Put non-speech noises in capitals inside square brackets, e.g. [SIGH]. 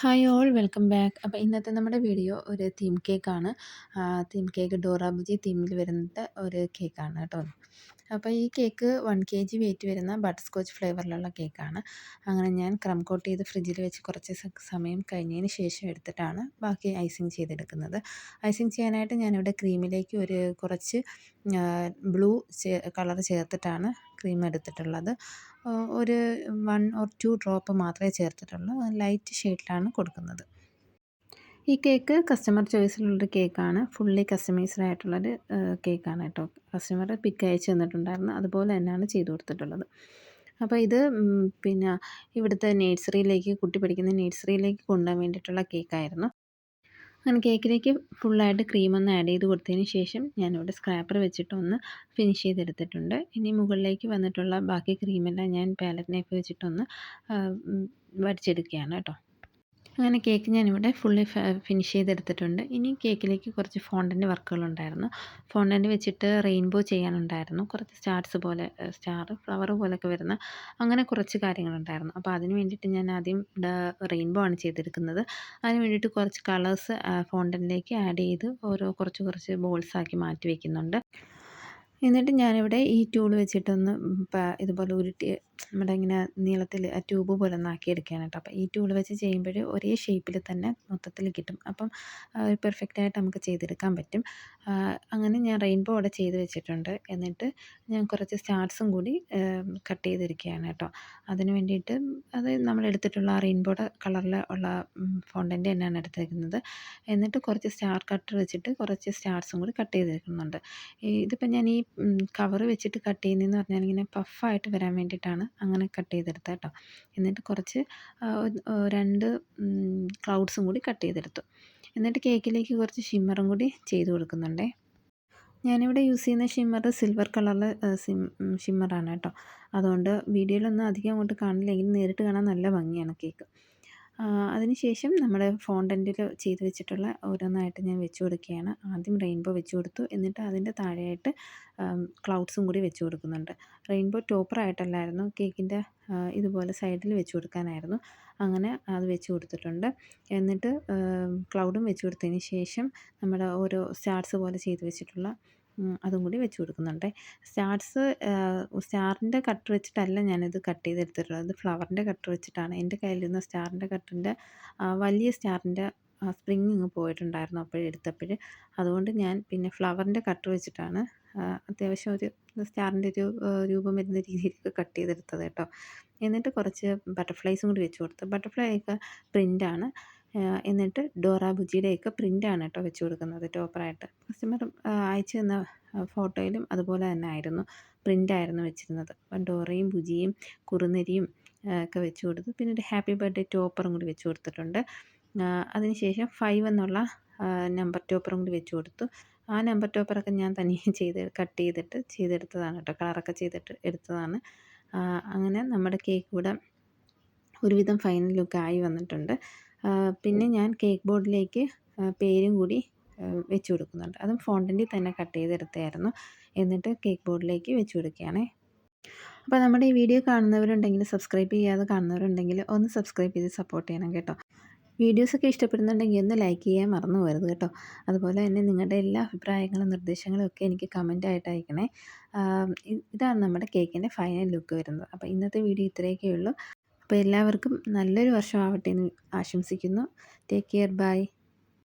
Hi all welcome back അപ്പോൾ ഇന്നത്തെ നമ്മുടെ വീഡിയോ ഒരു തീം കേക്കാണ് തീം കേക്ക് ഡോറാബുജി തീമിൽ വരുന്നത് ഒരു കേക്കാണ് കേട്ടോ. അപ്പോൾ ഈ cake one K G weight വരുന്ന ബട്ടർ സ്കോച്ച് ഫ്ലേവറിലുള്ള കേക്കാണ് അങ്ങനെ ഞാൻ ക്രം കോട്ട് ചെയ്ത് ഫ്രിഡ്ജിൽ വെച്ച് കുറച്ച് സമയം കഴിഞ്ഞതിന് ശേഷം എടുത്തിട്ടാണ് ബാക്കി ഐസിങ് ചെയ്തെടുക്കുന്നത്. ഐസിങ് ചെയ്യാനായിട്ട് ഞാനിവിടെ ക്രീമിലേക്ക് ഒരു കുറച്ച് ബ്ലൂ കളർ ചേർത്തിട്ടാണ് ക്രീം എടുത്തിട്ടുള്ളത്. ഒരു വൺ ഓർ ടു ഡ്രോപ്പ് മാത്രമേ ചേർത്തിട്ടുള്ളൂ. ലൈറ്റ് ഷെയ്ഡിലാണ് കൊടുക്കുന്നത്. ഈ കേക്ക് കസ്റ്റമർ ചോയ്സിലുള്ളൊരു കേക്കാണ്. ഫുള്ളി കസ്റ്റമൈസ്ഡ് ആയിട്ടുള്ളൊരു കേക്കാണ് കേട്ടോ. കസ്റ്റമർ പിക്ക് അയച്ച് തന്നിട്ടുണ്ടായിരുന്നു. അതുപോലെ തന്നെയാണ് ചെയ്തു കൊടുത്തിട്ടുള്ളത്. അപ്പോൾ ഇത് പിന്നെ ഇവിടുത്തെ നേഴ്സറിയിലേക്ക് കുട്ടി പഠിക്കുന്ന നേഴ്സറിയിലേക്ക് കൊണ്ടുപോകാൻ വേണ്ടിയിട്ടുള്ള കേക്കായിരുന്നു. അങ്ങനെ കേക്കിലേക്ക് ഫുള്ളായിട്ട് ക്രീമൊന്ന് ആഡ് ചെയ്ത് കൊടുത്തതിന് ശേഷം ഞാനിവിടെ സ്ക്രാപ്പർ വെച്ചിട്ടൊന്ന് ഫിനിഷ് ചെയ്തെടുത്തിട്ടുണ്ട്. ഇനി മുകളിലേക്ക് വന്നിട്ടുള്ള ബാക്കി ക്രീമെല്ലാം ഞാൻ പാലറ്റ് നൈഫ് വെച്ചിട്ടൊന്ന് വടിച്ചെടുക്കുകയാണ് കേട്ടോ. അങ്ങനെ കേക്ക് ഞാനിവിടെ ഫുള്ളി ഫിനിഷ് ചെയ്തെടുത്തിട്ടുണ്ട്. ഇനി കേക്കിലേക്ക് കുറച്ച് ഫോണ്ടന്റ് വർക്കുകളുണ്ടായിരുന്നു. ഫോണ്ടന്റ് വെച്ചിട്ട് റെയിൻബോ ചെയ്യാനുണ്ടായിരുന്നു. കുറച്ച് സ്റ്റാർസ് പോലെ സ്റ്റാർ ഫ്ലവർ പോലെയൊക്കെ വരുന്ന അങ്ങനെ കുറച്ച് കാര്യങ്ങളുണ്ടായിരുന്നു. അപ്പോൾ അതിന് വേണ്ടിയിട്ട് ഞാൻ ആദ്യം റെയിൻബോ ആണ് ചെയ്തെടുക്കുന്നത്. അതിന് വേണ്ടിയിട്ട് കുറച്ച് കളേഴ്സ് ഫോണ്ടന്റിലേക്ക് ആഡ് ചെയ്ത് ഓരോ കുറച്ച് കുറച്ച് ബോൾസാക്കി മാറ്റി വയ്ക്കുന്നുണ്ട് എന്നിട്ട് ഞാനിവിടെ ഈ ടൂൾ വെച്ചിട്ടൊന്ന് ഇതുപോലെ ഉരുട്ടി നമ്മുടെ ഇങ്ങനെ നീളത്തിൽ ട്യൂബ് പോലെ ഒന്ന് ആക്കിയെടുക്കുകയാണ് കേട്ടോ അപ്പോൾ ഈ ടൂൾ വെച്ച് ചെയ്യുമ്പോൾ ഒരേ ഷേപ്പിൽ തന്നെ മൊത്തത്തിൽ കിട്ടും. അപ്പം പെർഫെക്റ്റ് ആയിട്ട് നമുക്ക് ചെയ്തെടുക്കാൻ പറ്റും. അങ്ങനെ ഞാൻ റെയിൻബോ അവിടെ ചെയ്ത് വെച്ചിട്ടുണ്ട്. എന്നിട്ട് ഞാൻ കുറച്ച് സ്റ്റാർസും കൂടി കട്ട് ചെയ്തിരിക്കുകയാണ് കേട്ടോ. അതിന് വേണ്ടിയിട്ട് അത് നമ്മൾ എടുത്തിട്ടുള്ള ആ റെയിൻബോയുടെ കളറിൽ ഉള്ള ഫോണ്ടന്റെ തന്നെയാണ് എടുത്തിരിക്കുന്നത് എന്നിട്ട് കുറച്ച് സ്റ്റാർ കട്ടർ വെച്ചിട്ട് കുറച്ച് സ്റ്റാർസും കൂടി കട്ട് ചെയ്തിരിക്കുന്നുണ്ട് ഇതിപ്പോൾ ഞാൻ ഈ കവർ വെച്ചിട്ട് കട്ട് ചെയ്യുന്നതെന്ന് പറഞ്ഞാൽ ഇങ്ങനെ പഫായിട്ട് വരാൻ വേണ്ടിയിട്ടാണ് അങ്ങനെ കട്ട് ചെയ്തെടുത്തത് കേട്ടോ. എന്നിട്ട് കുറച്ച് രണ്ട് ക്ലൗഡ്സും കൂടി കട്ട് ചെയ്തെടുത്തു. എന്നിട്ട് കേക്കിലേക്ക് കുറച്ച് ഷിമ്മറും കൂടി ചെയ്ത് കൊടുക്കുന്നുണ്ടേ. ഞാനിവിടെ യൂസ് ചെയ്യുന്ന ഷിമ്മർ സിൽവർ കളറിൽ സിം ഷിമ്മറാണ് കേട്ടോ. അതുകൊണ്ട് വീഡിയോയിലൊന്നും അധികം അങ്ങോട്ട് കാണില്ലെങ്കിൽ നേരിട്ട് കാണാൻ നല്ല ഭംഗിയാണ് കേക്ക്. അതിനുശേഷം നമ്മുടെ ഫോണ്ടന്റിൽ ചെയ്ത് വെച്ചിട്ടുള്ള ഓരോന്നായിട്ട് ഞാൻ വെച്ച് കൊടുക്കുകയാണ്. ആദ്യം റെയിൻബോ വെച്ച് കൊടുത്തു. എന്നിട്ട് അതിന്റെ താഴെയായിട്ട് ക്ലൗഡ്സും കൂടി വെച്ച് കൊടുക്കുന്നുണ്ട്. റെയിൻബോ ടോപ്പറായിട്ടല്ലായിരുന്നു കേക്കിന്റെ ഇതുപോലെ സൈഡിൽ വെച്ച് കൊടുക്കാനായിരുന്നു. അങ്ങനെ അത് വെച്ച് കൊടുത്തിട്ടുണ്ട്. എന്നിട്ട് ക്ലൗഡും വെച്ച് കൊടുത്തതിന് ശേഷം നമ്മുടെ ഓരോ സ്റ്റാർസ് പോലെ ചെയ്ത് വെച്ചിട്ടുള്ള അതും കൂടി വെച്ച് കൊടുക്കുന്നുണ്ട്. സ്റ്റാർസ് സ്റ്റാറിന്റെ കട്ട് വെച്ചിട്ടല്ല ഞാനിത് കട്ട് ചെയ്തെടുത്തിട്ടുള്ളത്. ഫ്ലവറിന്റെ കട്ട് വെച്ചിട്ടാണ്. എന്റെ കയ്യിലിരുന്ന സ്റ്റാറിന്റെ കട്ടിന്റെ വലിയ സ്റ്റാറിന്റെ സ്പ്രിങ് ഇങ്ങ് പോയിട്ടുണ്ടായിരുന്നു അപ്പോഴെടുത്തപ്പോൾ അതുകൊണ്ട് ഞാൻ പിന്നെ ഫ്ലവറിന്റെ കട്ട് വെച്ചിട്ടാണ് അത്യാവശ്യം ഒരു സ്റ്റാറിന്റെ ഒരു രൂപം വരുന്ന രീതിയിലൊക്കെ കട്ട് ചെയ്തെടുത്തത് കേട്ടോ. എന്നിട്ട് കുറച്ച് ബട്ടർഫ്ലൈസും കൂടി വെച്ച് കൊടുത്തു. ബട്ടർഫ്ലൈ ഒക്കെ പ്രിന്റാണ് എന്നിട്ട് ഡോറ ബുജിയുടെയൊക്കെ പ്രിന്റാണ് കേട്ടോ വെച്ച് കൊടുക്കുന്നത് ടോപ്പറായിട്ട്. കസ്റ്റമർ അയച്ചു തന്ന ഫോട്ടോയിലും അതുപോലെ തന്നെ ആയിരുന്നു പ്രിന്റായിരുന്നു വെച്ചിരുന്നത്. അപ്പം ഡോറയും ബുജിയും കുറുനരിയും ഒക്കെ വെച്ച് കൊടുത്തു പിന്നെ ഒരു ഹാപ്പി ബർത്ത്ഡേ ടോപ്പറും കൂടി വെച്ച് കൊടുത്തിട്ടുണ്ട്. അതിനുശേഷം ഫൈവ് എന്നുള്ള നമ്പർ ടോപ്പറും കൂടി വെച്ച് കൊടുത്തു. ആ നമ്പർ ടോപ്പറൊക്കെ ഞാൻ തനിയെ [LAUGHS] ചെയ്ത് കട്ട് ചെയ്തിട്ട് ചെയ്തെടുത്തതാണ് കേട്ടോ. കളറൊക്കെ ചെയ്തിട്ട് എടുത്തതാണ്. അങ്ങനെ നമ്മുടെ കേക്ക് കൂടെ ഒരുവിധം ഫൈനൽ ലുക്ക് ആയി വന്നിട്ടുണ്ട്. പിന്നെ ഞാൻ കേക്ക് ബോർഡിലേക്ക് പേരും കൂടി വെച്ച് കൊടുക്കുന്നുണ്ട്. അതും ഫോണ്ടന്റിൽ തന്നെ കട്ട് ചെയ്തെടുത്തായിരുന്നു എന്നിട്ട് കേക്ക് ബോർഡിലേക്ക് വെച്ച് കൊടുക്കുകയാണേ. അപ്പോൾ നമ്മുടെ ഈ വീഡിയോ കാണുന്നവരുണ്ടെങ്കിൽ സബ്സ്ക്രൈബ് ചെയ്യാതെ കാണുന്നവരുണ്ടെങ്കിൽ ഒന്ന് സബ്സ്ക്രൈബ് ചെയ്ത് സപ്പോർട്ട് ചെയ്യണം കേട്ടോ. വീഡിയോസൊക്കെ ഇഷ്ടപ്പെടുന്നുണ്ടെങ്കിൽ ഒന്ന് ലൈക്ക് ചെയ്യാൻ മറന്നു പോകരുത് കേട്ടോ. അതുപോലെ തന്നെ നിങ്ങളുടെ എല്ലാ അഭിപ്രായങ്ങളും നിർദ്ദേശങ്ങളും ഒക്കെ എനിക്ക് കമന്റായിട്ട് അയക്കണേ. ഇതാണ് നമ്മുടെ കേക്കിന്റെ ഫൈനൽ ലുക്ക് വരുന്നത്. അപ്പോൾ ഇന്നത്തെ വീഡിയോ ഇത്രയൊക്കെ ഉള്ളൂ. അപ്പോൾ എല്ലാവർക്കും നല്ലൊരു വർഷം ആവട്ടെ എന്ന് ആശംസിക്കുന്നു. Take care bye